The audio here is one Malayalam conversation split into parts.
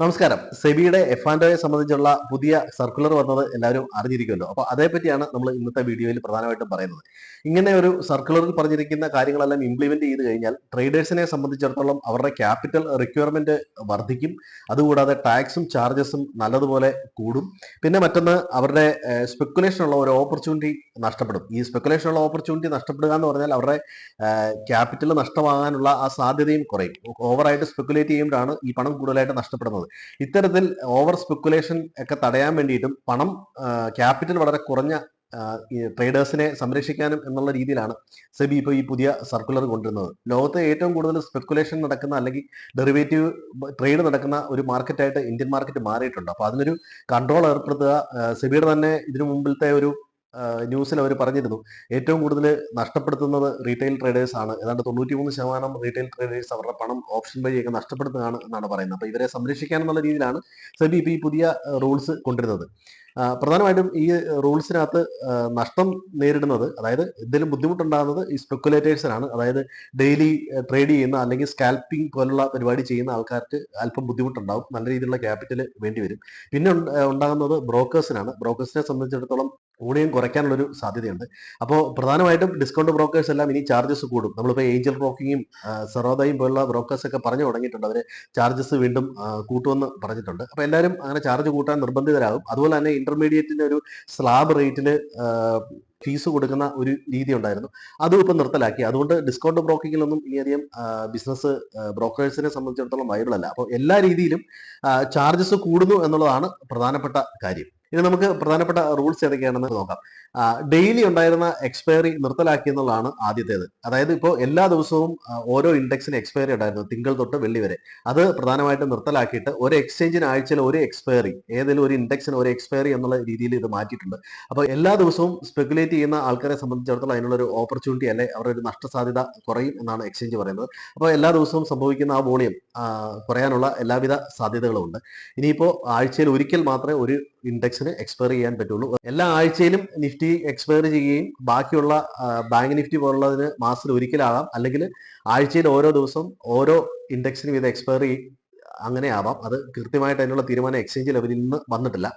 നമസ്കാരം. സെബിയുടെ എഫ് ആൻഡ് സംബന്ധിച്ചുള്ള പുതിയ സർക്കുലർ വന്നത് എല്ലാവരും അറിഞ്ഞിരിക്കുമല്ലോ. അപ്പൊ അതേപറ്റിയാണ് നമ്മൾ ഇന്നത്തെ വീഡിയോയിൽ പ്രധാനമായിട്ടും പറയുന്നത്. ഇങ്ങനെ ഒരു സർക്കുലറിൽ പറഞ്ഞിരിക്കുന്ന കാര്യങ്ങളെല്ലാം ഇംപ്ലിമെന്റ് ചെയ്ത് കഴിഞ്ഞാൽ ട്രേഡേഴ്സിനെ സംബന്ധിച്ചിടത്തോളം അവരുടെ ക്യാപിറ്റൽ റിക്വയർമെന്റ് വർദ്ധിക്കും. അതുകൂടാതെ ടാക്സും ചാർജസും നല്ലതുപോലെ കൂടും. പിന്നെ മറ്റൊന്ന് അവരുടെ സ്പെക്കുലേഷൻ ഉള്ള ഒരു ഓപ്പർച്യൂണിറ്റി നഷ്ടപ്പെടും. ഈ സ്പെക്കുലേഷൻ ഉള്ള ഓപ്പർച്യൂണിറ്റി നഷ്ടപ്പെടുക എന്ന് പറഞ്ഞാൽ അവരുടെ ക്യാപിറ്റൽ നഷ്ടമാകാനുള്ള ആ സാധ്യതയും കുറയും. ഓവറായിട്ട് സ്പെക്കുലേറ്റ് ചെയ്യുമ്പോഴാണ് ഈ പണം കൂടുതലായിട്ട് നഷ്ടപ്പെടുന്നത്. ഇത്തരത്തിൽ ഓവർ സ്പെക്കുലേഷൻ ഒക്കെ തടയാൻ വേണ്ടിയിട്ടും പണം ക്യാപിറ്റൽ വളരെ കുറഞ്ഞ ട്രേഡേഴ്സിനെ സംരക്ഷിക്കാനും എന്നുള്ള രീതിയിലാണ് സെബി ഇപ്പോൾ ഈ പുതിയ സർക്കുലർ കൊണ്ടുവരുന്നത്. ലോകത്തെ ഏറ്റവും കൂടുതൽ സ്പെക്കുലേഷൻ നടക്കുന്ന അല്ലെങ്കിൽ ഡെറിവേറ്റീവ് ട്രേഡ് നടക്കുന്ന ഒരു മാർക്കറ്റായിട്ട് ഇന്ത്യൻ മാർക്കറ്റ് മാറിയിട്ടുണ്ട്. അപ്പോൾ അതിനൊരു കൺട്രോൾ ഏർപ്പെടുത്തുക സെബിയുടെ തന്നെ ഇതിനു മുമ്പിലത്തെ ഒരു ന്യൂസിൽ അവർ പറഞ്ഞിരുന്നു. ഏറ്റവും കൂടുതൽ നഷ്ടപ്പെടുത്തുന്നത് റീറ്റെയിൽ ട്രേഡേഴ്സ് ആണ്. ഏതാണ്ട് തൊണ്ണൂറ്റി മൂന്ന് ശതമാനം റീറ്റെയിൽ ട്രേഡേഴ്സ് അവരുടെ പണം ഓപ്ഷൻ വഴിയൊക്കെ നഷ്ടപ്പെടുത്തുകയാണ് എന്നാണ് പറയുന്നത്. അപ്പോൾ ഇവരെ സംരക്ഷിക്കാൻ എന്നുള്ള രീതിയിലാണ് സെബി ഇപ്പോൾ ഈ പുതിയ റൂൾസ് കൊണ്ടുവരുന്നത്. പ്രധാനമായിട്ടും ഈ റൂൾസിനകത്ത് നഷ്ടം നേരിടുന്നത് അതായത് എന്തെങ്കിലും ബുദ്ധിമുട്ടുണ്ടാകുന്നത് ഈ സ്പെക്കുലേറ്റേഴ്സിനാണ് അതായത് ഡെയിലി ട്രേഡ് ചെയ്യുന്ന അല്ലെങ്കിൽ സ്കാൽപ്പിംഗ് പോലുള്ള പരിപാടി ചെയ്യുന്ന ആൾക്കാർക്ക് അല്പം ബുദ്ധിമുട്ടുണ്ടാവും. നല്ല രീതിയിലുള്ള ക്യാപിറ്റൽ വേണ്ടി വരും പിന്നെ ഉണ്ട- ഉണ്ടാകുന്നത് ബ്രോക്കേഴ്സിനാണ് ബ്രോക്കേഴ്സിനെ സംബന്ധിച്ചിടത്തോളം ഊണിയം കുറയ്ക്കാനുള്ളൊരു സാധ്യതയുണ്ട്. അപ്പോൾ പ്രധാനമായിട്ടും ഡിസ്കൗണ്ട് ബ്രോക്കേഴ്സ് എല്ലാം ഇനി ചാർജസ് കൂടും. നമ്മളിപ്പോൾ ഏഞ്ചൽ ബ്രോക്കിങ്ങും സെറോദയും പോലുള്ള ബ്രോക്കേഴ്സ് ഒക്കെ പറഞ്ഞു തുടങ്ങിയിട്ടുണ്ട്. അവർ ചാർജസ് വീണ്ടും കൂട്ടുമെന്ന് പറഞ്ഞിട്ടുണ്ട്. അപ്പോൾ എല്ലാവരും അങ്ങനെ ചാർജ് കൂട്ടാൻ നിർബന്ധിതരാകും. അതുപോലെ തന്നെ ഇന്റർമീഡിയറ്റിന്റെ ഒരു സ്ലാബ് റേറ്റിൽ ഫീസ് കൊടുക്കുന്ന ഒരു രീതി ഉണ്ടായിരുന്നു. അതും ഇപ്പം നിർത്തലാക്കി. അതുകൊണ്ട് ഡിസ്കൗണ്ട് ബ്രോക്കിങ്ങിലൊന്നും ഇനിയധികം ബിസിനസ് ബ്രോക്കേഴ്സിനെ സംബന്ധിച്ചിടത്തോളം വൈബിൾ അല്ല. അപ്പോൾ എല്ലാ രീതിയിലും ചാർജസ് കൂടുന്നു എന്നുള്ളതാണ് പ്രധാനപ്പെട്ട കാര്യം. ഇനി നമുക്ക് പ്രധാനപ്പെട്ട റൂൾസ് ഏതൊക്കെയാണെന്ന് നോക്കാം. ഡെയിലി ഉണ്ടായിരുന്ന എക്സ്പയറി നിർത്തലാക്കി എന്നുള്ളതാണ് ആദ്യത്തേത്. അതായത് ഇപ്പോൾ എല്ലാ ദിവസവും ഓരോ ഇൻഡെക്സിന് എക്സ്പയറി ഉണ്ടായിരുന്നു തിങ്കൾ തൊട്ട് വെള്ളി വരെ. അത് പ്രധാനമായിട്ട് നിർത്തലാക്കിയിട്ട് ഒരു എക്സ്ചേഞ്ചിന് ആഴ്ചയിൽ ഒരു എക്സ്പയറി ഏതെങ്കിലും ഒരു ഇൻഡെക്സിന് ഒരു എക്സ്പയറി എന്നുള്ള രീതിയിൽ ഇത് മാറ്റിയിട്ടുണ്ട്. അപ്പോൾ എല്ലാ ദിവസവും സ്പെക്കുലേറ്റ് ചെയ്യുന്ന ആൾക്കാരെ സംബന്ധിച്ചിടത്തോളം അതിനുള്ള ഒരു ഓപ്പർച്യൂണിറ്റി അല്ലെ അവരുടെ ഒരു നഷ്ടസാധ്യത കുറയും എന്നാണ് എക്സ്ചേഞ്ച് പറയുന്നത്. അപ്പോൾ എല്ലാ ദിവസവും സംഭവിക്കുന്ന ആ വോളിയം കുറയാനുള്ള എല്ലാവിധ സാധ്യതകളും ഉണ്ട്. ഇനിയിപ്പോൾ ആഴ്ചയിൽ ഒരിക്കൽ മാത്രമേ ഒരു ഇൻഡെക്സിന് എക്സ്പയർ ചെയ്യാൻ പറ്റുള്ളൂ. എല്ലാ ആഴ്ചയിലും നിഫ്റ്റി എക്സ്പയർ ചെയ്യുകയും ബാക്കിയുള്ള ബാങ്ക് നിഫ്റ്റി പോലുള്ളതിന് മാസത്തിൽ ഒരിക്കലാകാം. അല്ലെങ്കിൽ ആഴ്ചയിൽ ഓരോ ദിവസം ഓരോ ഇൻഡെക്സിനും ഇത് എക്സ്പയർ അങ്ങനെ ആവാം അത് കൃത്യമായിട്ട് അതിനുള്ള തീരുമാനം എക്സ്ചേഞ്ച് ലെവലിൽ നിന്ന് വന്നിട്ടില്ല.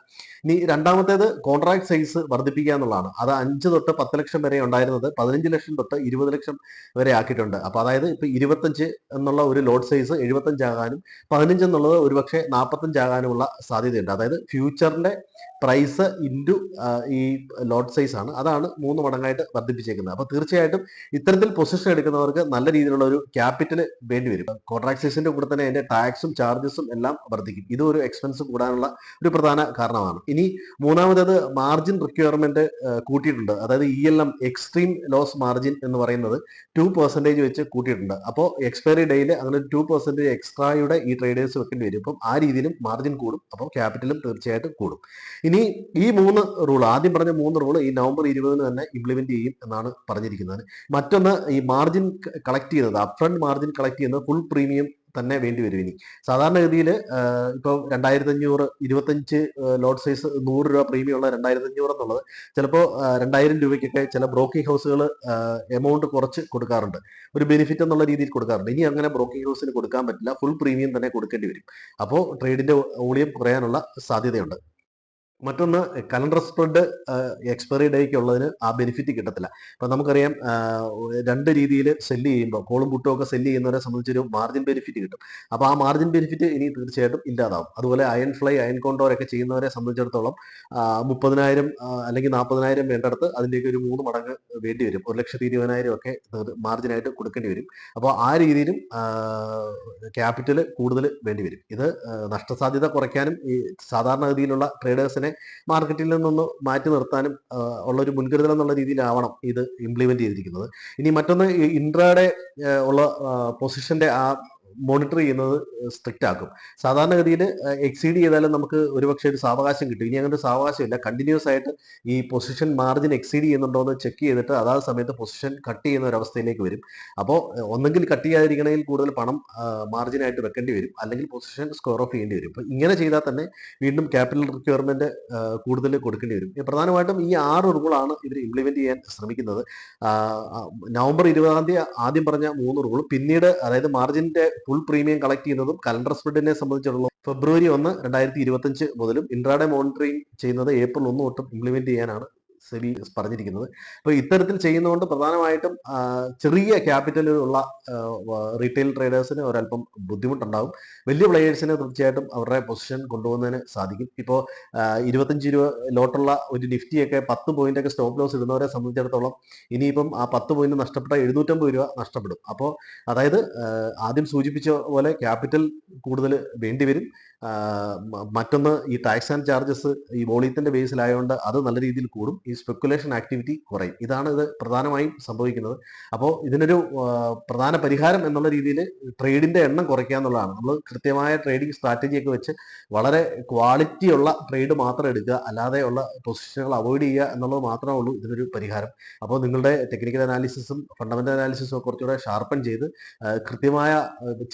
ഇനി രണ്ടാമത്തേത് കോൺട്രാക്ട് സൈസ് വർദ്ധിപ്പിക്കുക എന്നുള്ളതാണ്. അത് അഞ്ച് തൊട്ട് പത്ത് ലക്ഷം വരെ ഉണ്ടായിരുന്നത് പതിനഞ്ച് ലക്ഷം തൊട്ട് ഇരുപത് ലക്ഷം വരെ ആക്കിയിട്ടുണ്ട്. അപ്പോൾ അതായത് ഇപ്പൊ ഇരുപത്തഞ്ച് എന്നുള്ള ഒരു ലോഡ് സൈസ് എഴുപത്തഞ്ചാകാനും പതിനഞ്ച് എന്നുള്ളത് ഒരുപക്ഷെ നാൽപ്പത്തഞ്ചാകാനുമുള്ള സാധ്യതയുണ്ട്. അതായത് ഫ്യൂച്ചറിന്റെ പ്രൈസ് ഇന്റു ഈ ലോഡ് സൈസ് ആണ്. അതാണ് മൂന്ന് മടങ്ങായിട്ട് വർദ്ധിപ്പിച്ചേക്കുന്നത്. അപ്പോൾ തീർച്ചയായിട്ടും ഇത്തരത്തിൽ പൊസിഷൻ എടുക്കുന്നവർക്ക് നല്ല രീതിയിലുള്ള ഒരു ക്യാപിറ്റൽ വേണ്ടി വരും. കോൺട്രാക്ട് സൈസിന്റെ കൂടെ തന്നെ അതിന്റെ ടാക്സും ചാർജസും എല്ലാം വർദ്ധിക്കും. ഇതും ഒരു എക്സ്പെൻസ് കൂടാനുള്ള ഒരു പ്രധാന കാരണമാണ്. ഇനി മൂന്നാമതത് മാർജിൻ റിക്വയർമെന്റ് കൂട്ടിയിട്ടുണ്ട്. അതായത് E L M extreme loss margin എന്ന് പറയുന്നത് ടു പെർസെന്റേജ് വെച്ച് കൂട്ടിയിട്ടുണ്ട്. അപ്പോൾ എക്സ്പയറി ഡേയിൽ അങ്ങനെ ടു പെർസെന്റേജ് എക്സ്ട്രായുടെ ഈ ട്രേഡേഴ്സ് വെക്കേണ്ടി വരും. അപ്പം ആ രീതിയിലും മാർജിൻ കൂടും. അപ്പോൾ ക്യാപിറ്റലും തീർച്ചയായിട്ടും കൂടും. ഇനി ഈ മൂന്ന് റൂൾ ആദ്യം പറഞ്ഞ മൂന്ന് റൂൾ ഈ നവംബർ ഇരുപതിന് തന്നെ ഇംപ്ലിമെന്റ് ചെയ്യും എന്നാണ് പറഞ്ഞിരിക്കുന്നത്. മറ്റൊന്ന് ഈ മാർജിൻ കളക്ട് ചെയ്യുന്നത് അപ്ഫ്രണ്ട് മാർജിൻ കളക്ട് ചെയ്യുന്നത് ഫുൾ പ്രീമിയം തന്നെ വേണ്ടി വരും ഇനി. സാധാരണഗതിയിൽ ഇപ്പോൾ രണ്ടായിരത്തി അഞ്ഞൂറ് ഇരുപത്തഞ്ച് ലോഡ് സൈസ് നൂറ് രൂപ പ്രീമിയം ഉള്ള രണ്ടായിരത്തി അഞ്ഞൂറ് എന്നുള്ളത് ചിലപ്പോൾ രണ്ടായിരം രൂപയ്ക്കൊക്കെ ചില ബ്രോക്കിംഗ് ഹൗസുകൾ എമൗണ്ട് കുറച്ച് കൊടുക്കാറുണ്ട്. ഒരു ബെനിഫിറ്റ് എന്നുള്ള രീതിയിൽ കൊടുക്കാറുണ്ട്. ഇനി അങ്ങനെ ബ്രോക്കിംഗ് ഹൗസിന് കൊടുക്കാൻ പറ്റില്ല. ഫുൾ പ്രീമിയം തന്നെ കൊടുക്കേണ്ടി വരും. അപ്പോൾ ട്രേഡിന്റെ വോളിയം കുറയാനുള്ള സാധ്യതയുണ്ട്. മറ്റൊന്ന് കലണ്ടർ സ്പ്രെഡ് എക്സ്പയറി ഡേക്ക് ഉള്ളതിന് ആ ബെനിഫിറ്റ് കിട്ടത്തില്ല. അപ്പൊ നമുക്കറിയാം രണ്ട് രീതിയിൽ സെല്ല് ചെയ്യുമ്പോൾ കോളും പുട്ടും ഒക്കെ സെല്ല് ചെയ്യുന്നവരെ സംബന്ധിച്ചൊരു മാർജിൻ ബെനിഫിറ്റ് കിട്ടും. അപ്പൊ ആ മാർജിൻ ബെനിഫിറ്റ് ഇനി തീർച്ചയായിട്ടും ഇല്ലാതാവും. അതുപോലെ അയൺ ഫ്ലൈ അയൺ കോണ്ടോർ ഒക്കെ ചെയ്യുന്നവരെ സംബന്ധിച്ചിടത്തോളം മുപ്പതിനായിരം അല്ലെങ്കിൽ നാൽപ്പതിനായിരം വേണ്ടടുത്ത് അതിന്റെയൊക്കെ ഒരു മൂന്ന് മടങ്ങ് വേണ്ടി വരും. ഒരു ലക്ഷത്തി ഇരുപതിനായിരം ഒക്കെ മാർജിനായിട്ട് കൊടുക്കേണ്ടി വരും. അപ്പോൾ ആ രീതിയിലും ക്യാപിറ്റൽ കൂടുതൽ വേണ്ടി വരും. ഇത് നഷ്ടസാധ്യത കുറയ്ക്കാനും ഈ സാധാരണഗതിയിലുള്ള ട്രേഡേഴ്സിനെ മാർക്കറ്റിൽ നിന്നൊന്ന് മാറ്റി നിർത്താനും ഉള്ള ഒരു മുൻകരുതൽ എന്നുള്ള രീതിയിലാവണം ഇത് ഇംപ്ലിമെന്റ് ചെയ്തിരിക്കുന്നത്. ഇനി മറ്റൊന്ന് ഇൻട്രാഡേ ഉള്ള പൊസിഷന്റെ ആ മോണിറ്റർ ചെയ്യുന്നത് സ്ട്രിക്റ്റ് ആക്കും. സാധാരണഗതിയിൽ എക്സീഡ് ചെയ്താലും നമുക്ക് ഒരുപക്ഷെ ഒരു സാവകാശം കിട്ടും. ഇനി അങ്ങനെ ഒരു സാവകാശമില്ല. കണ്ടിന്യൂസ് ആയിട്ട് ഈ പൊസിഷൻ മാർജിൻ എക്സീഡ് ചെയ്യുന്നുണ്ടോ എന്ന് ചെക്ക് ചെയ്തിട്ട് അതാത് സമയത്ത് പൊസിഷൻ കട്ട് ചെയ്യുന്ന ഒരു അവസ്ഥയിലേക്ക് വരും. അപ്പോൾ ഒന്നെങ്കിൽ കട്ട് ചെയ്യാതിരിക്കണമെങ്കിൽ കൂടുതൽ പണം മാർജിനായിട്ട് വെക്കേണ്ടി വരും. അല്ലെങ്കിൽ പൊസിഷൻ സ്ക്വയർ ഓഫ് ചെയ്യേണ്ടി വരും. അപ്പോൾ ഇങ്ങനെ ചെയ്താൽ തന്നെ വീണ്ടും ക്യാപിറ്റൽ റിക്വയർമെന്റ് കൂടുതൽ കൊടുക്കേണ്ടി വരും. പ്രധാനമായിട്ടും ഈ ആറ് റൂളാണ് ഇവർ ഇംപ്ലിമെന്റ് ചെയ്യാൻ ശ്രമിക്കുന്നത്. നവംബർ ഇരുപതാം തീയതി ആദ്യം പറഞ്ഞ മൂന്ന് റൂൾ പിന്നീട് അതായത് മാർജിന്റെ ഫുൾ പ്രീമിയം കളക്ട് ചെയ്യുന്നതും കലണ്ടർ സ്പ്രെഡിനെ സംബന്ധിച്ചുള്ള ഫെബ്രുവരി ഒന്ന് രണ്ടായിരത്തി ഇരുപത്തഞ്ച് മുതലും ഇൻട്രാഡേ മോണിറ്ററിംഗ് ചെയ്യുന്നത് ഏപ്രിൽ ഒന്ന് തൊട്ടും ഇംപ്ലിമെന്റ് ചെയ്യാനാണ് സെബി പറഞ്ഞിരിക്കുന്നത്. അപ്പോൾ ഇത്തരത്തിൽ ചെയ്യുന്നതുകൊണ്ട് പ്രധാനമായിട്ടും ചെറിയ ക്യാപിറ്റലുള്ള റീറ്റെയിൽ ട്രേഡേഴ്സിന് ഒരല്പം ബുദ്ധിമുട്ടുണ്ടാകും. വലിയ പ്ലെയേഴ്സിന് തീർച്ചയായിട്ടും അവരുടെ പൊസിഷൻ കൊണ്ടുപോകുന്നതിന് സാധിക്കും. ഇപ്പോൾ ഇരുപത്തഞ്ച് രൂപ ലോട്ടുള്ള ഒരു നിഫ്റ്റിയൊക്കെ പത്ത് പോയിന്റ് ഒക്കെ സ്റ്റോപ്പ് ലോസ് ഇടുന്നവരെ സംബന്ധിച്ചിടത്തോളം ഇനിയിപ്പം ആ പത്ത് പോയിന്റ് നഷ്ടപ്പെട്ട എഴുന്നൂറ്റമ്പത് രൂപ നഷ്ടപ്പെടും. അപ്പോൾ അതായത് ആദ്യം സൂചിപ്പിച്ച പോലെ ക്യാപിറ്റൽ കൂടുതൽ വേണ്ടിവരും മറ്റൊന്ന് ഈ ടാക്സ് ആൻഡ് ചാർജസ് ഈ വോളിയത്തിന്റെ ബേസിലായതുകൊണ്ട് അത് നല്ല രീതിയിൽ കൂടും. ഈ സ്പെക്കുലേഷൻ ആക്ടിവിറ്റി കുറയും. ഇതാണ് ഇത് പ്രധാനമായും സംഭവിക്കുന്നത്. അപ്പോൾ ഇതിനൊരു പ്രധാന പരിഹാരം എന്നുള്ള രീതിയിൽ ട്രേഡിന്റെ എണ്ണം കുറയ്ക്കുക എന്നുള്ളതാണ്. നമ്മൾ കൃത്യമായ ട്രേഡിംഗ് സ്ട്രാറ്റജിയൊക്കെ വെച്ച് വളരെ ക്വാളിറ്റി ഉള്ള ട്രേഡ് മാത്രം എടുക്കുക. അല്ലാതെ ഉള്ള പൊസിഷനുകൾ അവോയ്ഡ് ചെയ്യുക എന്നുള്ളത് മാത്രമേ ഉള്ളൂ ഇതിനൊരു പരിഹാരം. അപ്പോൾ നിങ്ങളുടെ ടെക്നിക്കൽ അനാലിസിസും ഫണ്ടമെന്റൽ അനാലിസിസും കുറച്ചുകൂടെ ഷാർപ്പൺ ചെയ്ത് കൃത്യമായ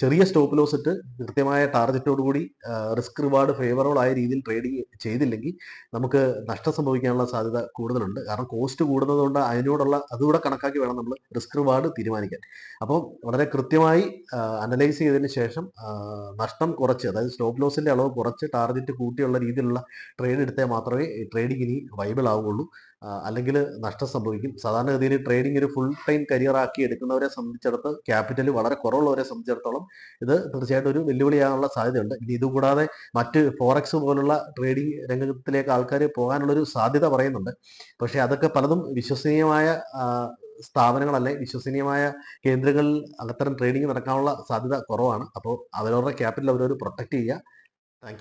ചെറിയ സ്റ്റോപ്പ് ലോസ് ഇട്ട് കൃത്യമായ ടാർഗറ്റോട് കൂടി റിസ്ക് റിവാർഡ് ഫേവറബിൾ ആയ രീതിയിൽ ട്രേഡിംഗ് ചെയ്തില്ലെങ്കിൽ നമുക്ക് നഷ്ടം സംഭവിക്കാനുള്ള സാധ്യത കൂടുതലുണ്ട്. കാരണം കോസ്റ്റ് കൂടുന്നത് കൊണ്ട് അതിനോടുള്ള അതുകൂടെ കണക്കാക്കി വേണം നമ്മൾ റിസ്ക് റിവാർഡ് തീരുമാനിക്കാൻ. അപ്പോൾ വളരെ കൃത്യമായി അനലൈസ് ചെയ്തതിന് ശേഷം നഷ്ടം കുറച്ച് അതായത് സ്റ്റോപ്പ് ലോസിന്റെ അളവ് കുറച്ച് ടാർഗറ്റ് കൂട്ടിയുള്ള രീതിയിലുള്ള ട്രേഡ് എടുത്താൽ മാത്രമേ ട്രേഡിംഗ് ഇനി വൈബിൾ ആവുകയുള്ളൂ. അല്ലെങ്കിൽ നഷ്ടം സംഭവിക്കും. സാധാരണഗതിയിൽ ട്രേഡിംഗ് ഒരു ഫുൾ ടൈം കരിയർ ആക്കി എടുക്കുന്നവരെ സംബന്ധിച്ചിടത്ത് ക്യാപിറ്റൽ വളരെ കുറവുള്ളവരെ സംബന്ധിച്ചിടത്തോളം ഇത് തീർച്ചയായിട്ടും ഒരു വെല്ലുവിളിയാകാനുള്ള സാധ്യതയുണ്ട്. ഇനി ഇതുകൂടാതെ മറ്റ് ഫോറക്സ് പോലുള്ള ട്രേഡിംഗ് രംഗത്തിലേക്ക് ആൾക്കാർ പോകാനുള്ളൊരു സാധ്യത പറയുന്നുണ്ട്. പക്ഷേ അതൊക്കെ പലതും വിശ്വസനീയമായ സ്ഥാപനങ്ങളല്ലെ വിശ്വസനീയമായ കേന്ദ്രങ്ങളിൽ അത്തരം ട്രേഡിംഗ് നടക്കാനുള്ള സാധ്യത കുറവാണ്. അപ്പോൾ അവരവരുടെ ക്യാപിറ്റൽ അവരവർ പ്രൊട്ടക്ട് ചെയ്യുക. താങ്ക്